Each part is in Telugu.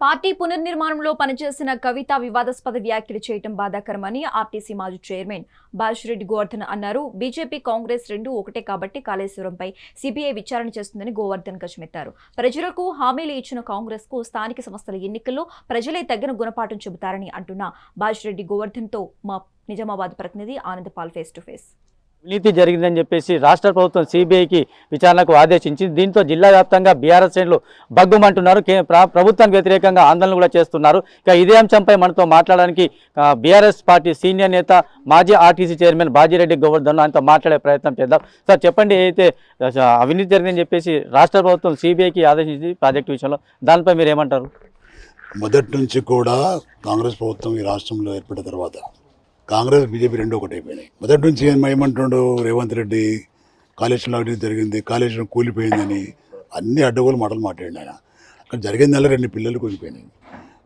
పార్టీ పునర్నిర్మాణంలో పనిచేసిన కవిత వివాదాస్పద వ్యాఖ్యలు చేయడం బాధాకరమని ఆర్టీసీ మాజీ చైర్మన్ బాజిరెడ్డి గోవర్ధన్ అన్నారు. బీజేపీ కాంగ్రెస్ రెండు ఒకటే కాబట్టి కాళేశ్వరంపై సిబిఐ విచారణ చేస్తుందని గోవర్ధన్ గజమెత్తారు. ప్రజలకు హామీలు ఇచ్చిన కాంగ్రెస్కు స్థానిక సంస్థల ఎన్నికల్లో ప్రజలే తగిన గుణపాఠం చెబుతారని అంటున్న బాజిరెడ్డి గోవర్ధన్తో మా నిజామాబాద్ ప్రతినిధి Anand Paul face to face. అవినీతి జరిగిందని చెప్పేసి రాష్ట్ర ప్రభుత్వం సిబిఐకి విచారణకు ఆదేశించింది. దీంతో జిల్లా వ్యాప్తంగా బీఆర్ఎస్ శ్రేణులు బగ్గుమంటున్నారు. కే- ప్రభుత్వానికి వ్యతిరేకంగా ఆందోళన కూడా చేస్తున్నారు. ఇక ఇదే అంశంపై మనతో మాట్లాడడానికి బీఆర్ఎస్ పార్టీ సీనియర్ నేత మాజీ ఆర్టీసీ చైర్మన్ బాజిరెడ్డి గోవర్ధన్ ఆయనతో మాట్లాడే ప్రయత్నం చేద్దాం. సార్ చెప్పండి అయితే అవినీతి జరిగిందని చెప్పేసి రాష్ట్ర ప్రభుత్వం సిబిఐకి ఆదేశించింది ప్రాజెక్టు విషయంలో. దానిపై మీరు ఏమంటారు? మొదటి నుంచి కూడా కాంగ్రెస్ ప్రభుత్వం ఈ రాష్ట్రంలో ఏర్పడిన తర్వాత కాంగ్రెస్ బీజేపీ రెండు ఒకటి అయిపోయినాయి మొదటి నుంచి ఏం- ఏమంటుండు? రేవంత్ రెడ్డి కాళేశ్వరం లాంటిది జరిగింది కాళేశ్వరం కూలిపోయిందని అన్ని అడ్డగోలు మాటలు మాట్లాడిన ఆయన. అక్కడ జరిగిందల్లా రెండు పిల్లలు కుంగిపోయినాయి.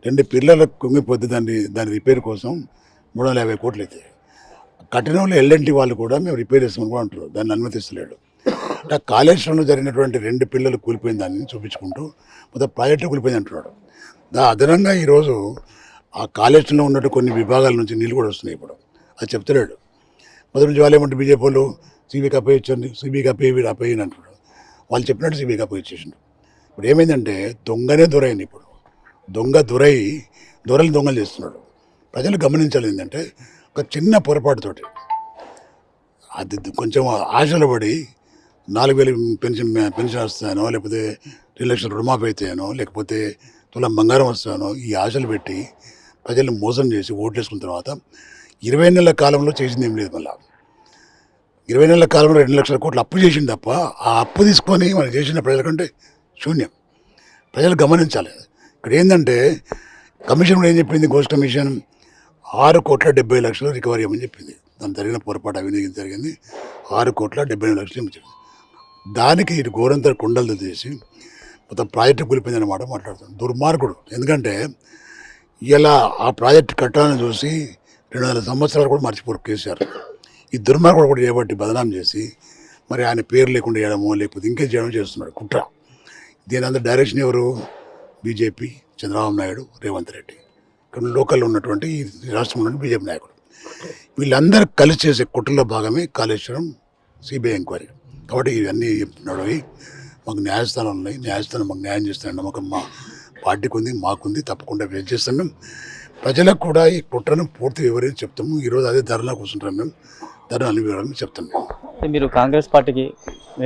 రెండు పిల్లలు కుంగిపోతే దాన్ని దాని రిపేర్ కోసం మూడు వందల యాభై కోట్లు అయితే. కఠినంలో ఎల్ఎన్టీ వాళ్ళు కూడా మేము రిపేర్ చేస్తామని కూడా అంటారు దాన్ని అనుమతిస్తలేడు. అంటే కాళేశ్వరంలో జరిగినటువంటి రెండు పిల్లలు కూలిపోయిన దాన్ని చూపించుకుంటూ మొత్తం ప్రాజెక్టు కూలిపోయింది అంటున్నాడు. దా అదనంగా ఈరోజు ఆ కాళేశ్వరంలో ఉన్నట్టు కొన్ని విభాగాల నుంచి నీళ్ళు కూడా వస్తున్నాయి ఇప్పుడు. అది చెప్తలేడు. మొదటి నుంచి వాళ్ళు ఏమంటే బీజేపీ వాళ్ళు సిబికి అప్పయించండి సిబికి అప్పయ్యి వీడు అప్పయ్యని అంటున్నాడు వాళ్ళు చెప్పినట్టు సిబికి అప్పగించేసిండు ఇప్పుడు ఏమైందంటే దొంగనే దొరైంది ఇప్పుడు. దొంగ దొరై దొరలు దొంగలు చేస్తున్నాడు. ప్రజలు గమనించాలి ఏంటంటే ఒక చిన్న పొరపాటుతోటి అది కొంచెం ఆశలు పడి నాలుగు వేలు పెన్షన్ పెన్షన్ వస్తానో లేకపోతే రెండు లక్షలు రుణమాఫీ అవుతాయనో లేకపోతే తులం బంగారం వస్తానో ఈ ఆశలు పెట్టి ప్రజలను మోసం చేసి ఓట్లు వేసుకున్న తర్వాత ఇరవై నెలల కాలంలో చేసింది ఏం లేదు మళ్ళా. ఇరవై నెలల కాలంలో రెండు లక్షల కోట్లు అప్పు చేసింది తప్ప ఆ అప్పు తీసుకొని మనం చేసిన ప్రజల కంటే శూన్యం. ప్రజలు గమనించాలి. ఇక్కడ ఏంటంటే కమిషన్ కూడా ఏం చెప్పింది? గోస్ట్ కమిషన్ ఆరు కోట్ల డెబ్బై లక్షలు రికవరీ అవ్వమని చెప్పింది. దాని జరిగిన పొరపాటు అవినీతి జరిగింది. ఆరు కోట్ల డెబ్బై ఎనిమిది లక్షలు చెప్పింది. దానికి ఇటు ఘోరంతా కుండలు చేసి మొత్తం ప్రాజెక్టు కూలిపోయిందన్నమాట మాట దుర్మార్గుడు. ఎందుకంటే ఇలా ఆ ప్రాజెక్టు కట్టాలని చూసి రెండు వందల సంవత్సరాలు కూడా మర్చిపోరు కేసీఆర్. ఈ దుర్మార్గుడు కూడా చేయబట్టి బదనాం చేసి మరి ఆయన పేరు లేకుండా చేయడమో లేకపోతే ఇంకే చేయడం చేస్తున్నాడు. కుట్ర. దీని అందరూ డైరెక్షన్ ఎవరు? బీజేపీ చంద్రబాబు నాయుడు రేవంత్ రెడ్డి. ఇక్కడ లోకల్లో ఉన్నటువంటి ఈ రాష్ట్రంలో బీజేపీ నాయకుడు. వీళ్ళందరూ కలిసి చేసే కుట్రలో భాగమే కాళేశ్వరం సిబిఐ ఎంక్వైరీ. కాబట్టి ఇవన్నీ నడవి మాకు న్యాయస్థానం ఉన్నాయి. న్యాయస్థానం మాకు న్యాయం చేస్తున్న నమ్మకం మా పార్టీకి ఉంది మాకుంది తప్పకుండా వెయిట్ చేస్తాం మేము. ప్రజలకు కూడా ఈ కుట్రను పూర్తి వివరించి చెప్తాము. ఈరోజు అదే ధరలో కూర్చుంటాం మేము. ధరలు వివరాలు చెప్తాం మేము. అయితే మీరు కాంగ్రెస్ పార్టీకి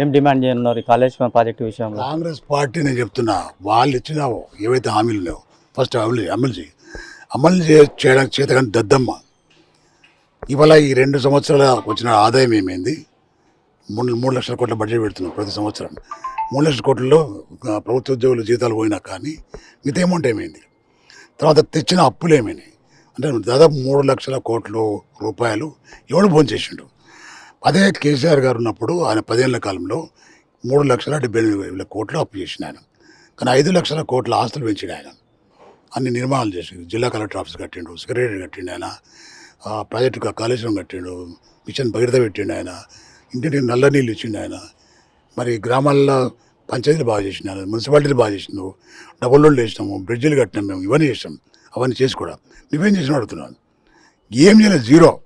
ఏం డిమాండ్ చేయనున్నారు ఈ కాళేశ్వరం ప్రాజెక్టు విషయంలో? కాంగ్రెస్ పార్టీ నేను చెప్తున్నా వాళ్ళు ఇచ్చిన ఏవైతే హామీలు లేవు ఫస్ట్ అమలు అమలు చేయి. అమలు చేయడానికి చేతగాని దద్దమ్మ. ఇవాళ ఈ రెండు సంవత్సరాల వచ్చిన ఆదాయం ఏమైంది? మూడు మూడు లక్షల కోట్ల బడ్జెట్ పెడుతున్నాం ప్రతి సంవత్సరం. మూడు లక్షల కోట్లలో ప్రభుత్వ ఉద్యోగుల జీతాలు పోయినా కానీ మిగతా అమౌంట్ ఏమైంది తర్వాత తెచ్చిన అప్పులు ఏమైనాయి అంటే దాదాపు మూడు లక్షల కోట్లు రూపాయలు ఎవడు భోంచేసిండు? అదే కేసీఆర్ గారు ఉన్నప్పుడు ఆయన పదేళ్ళ కాలంలో మూడు లక్షల డెబ్బై ఎనిమిది వేల కోట్లు అప్పు చేసిన ఆయన. కానీ ఐదు లక్షల కోట్ల ఆస్తులు పెంచిన ఆయన. అన్ని నిర్మాణాలు చేసి జిల్లా కలెక్టర్ ఆఫీస్ కట్టిండు సెక్రటరీ కట్టిండు ఆయన. ప్రాజెక్టు కాళేశ్వరం కట్టిండు మిషన్ భగీరథ పెట్టిండు ఆయన. ఇంటిని నల్ల నీళ్ళు ఇచ్చిండు ఆయన. మరి గ్రామాల్లో పంచాయతీలు బాగా చేసిన ఆయన మున్సిపాలిటీలు బాగా చేసినావు డబుల్ రోడ్లు వేసినాము బ్రిడ్జిలు కట్టినాం మేము ఇవన్నీ చేసాం అవన్నీ చేసి కూడా నువ్వేం చేసిన అడుగుతున్నాను. ఏం చేయలేదు జీరో.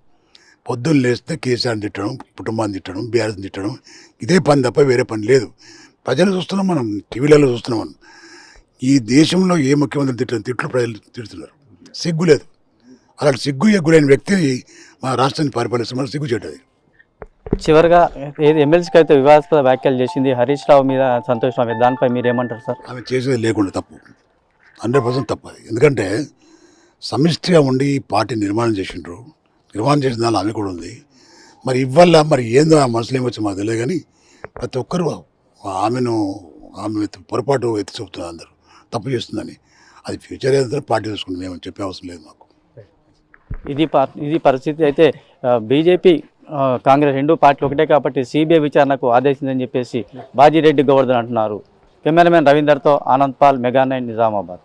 పొద్దున్న లేస్తే కేసీఆర్ని తిట్టడం కుటుంబాన్ని తిట్టడం బీఆర్ఎస్ని తిట్టడం ఇదే పని తప్ప వేరే పని లేదు. ప్రజలు చూస్తున్నాం మనం టీవీలలో చూస్తున్నాం మనం. ఈ దేశంలో ఏ ముఖ్యమంత్రి తిట్టిన తిట్లు ప్రజలు తిడుతున్నారు. సిగ్గు లేదు. అలాంటి సిగ్గు ఎగ్గులైన వ్యక్తిని మా రాష్ట్రాన్ని పరిపాలిస్తున్నారు సిగ్గు చేయటది. చివరిగా ఏది ఎమ్మెల్సీకి అయితే వివాదాస్పద వ్యాఖ్యలు చేసింది హరీష్ రావు మీద సంతోష్ రావు మీద దానిపై మీరు ఏమంటారు సార్? ఆమె చేసేది లేకుండా తప్పు. హండ్రెడ్ పర్సెంట్ తప్పు అది. ఎందుకంటే సమిష్టిగా ఉండి పార్టీ నిర్మాణం చేసిండ్రు. నిర్మాణం చేసిన దానిలో ఆమె కూడా ఉంది. మరి ఇవ్వాల మరి ఏందో ఆ మనసులో ఏమొచ్చి మాకు తెలియదు కానీ ప్రతి ఒక్కరు ఆమెను ఆమె పొరపాటు ఎత్తి చూపుతున్నారు అందరూ. తప్పు చేస్తుందని. అది ఫ్యూచర్ ఏదో పార్టీ చూసుకుంటుంది మేము చెప్పే అవసరం లేదు మాకు. ఇది ఇది పరిస్థితి అయితే బీజేపీ కాంగ్రెస్ రెండు పార్టీలు ఒకటే కాబట్టి సిబిఐ విచారణకు ఆదేశిందని చెప్పేసి బాజీరెడ్డి గోవర్ధన్ అంటున్నారు. కెమెరామెన్ రవీందర్తో ఆనంద్ పాల్ మెగానైన్ నిజామాబాద్.